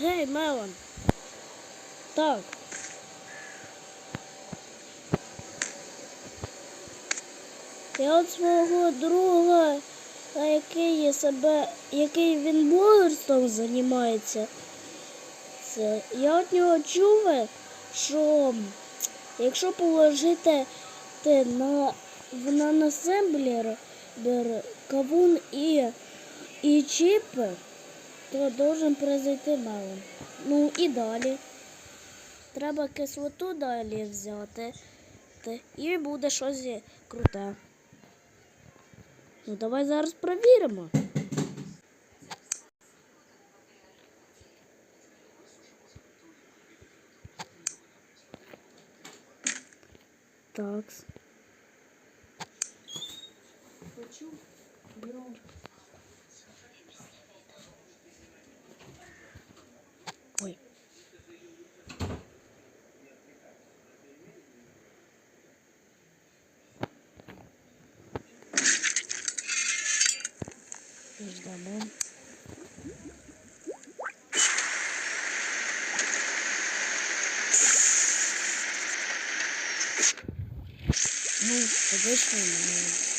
Гей, Мелан. Так. Я от свого друга, який є себе, який він блогерством займається. Це, я від нього чув, що якщо положити те на, в наносемблер кавун і, і чіпи, то должен произойти мелом. Ну і далі. Треба кислоту далі взяти. І буде щось круте. Ну давай зараз перевіримо. Так. Ой. Ждемо. Ну, вийшло мене.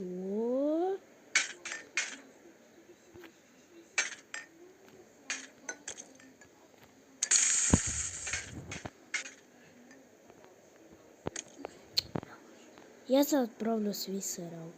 Що? Я це відправлю свій серіал.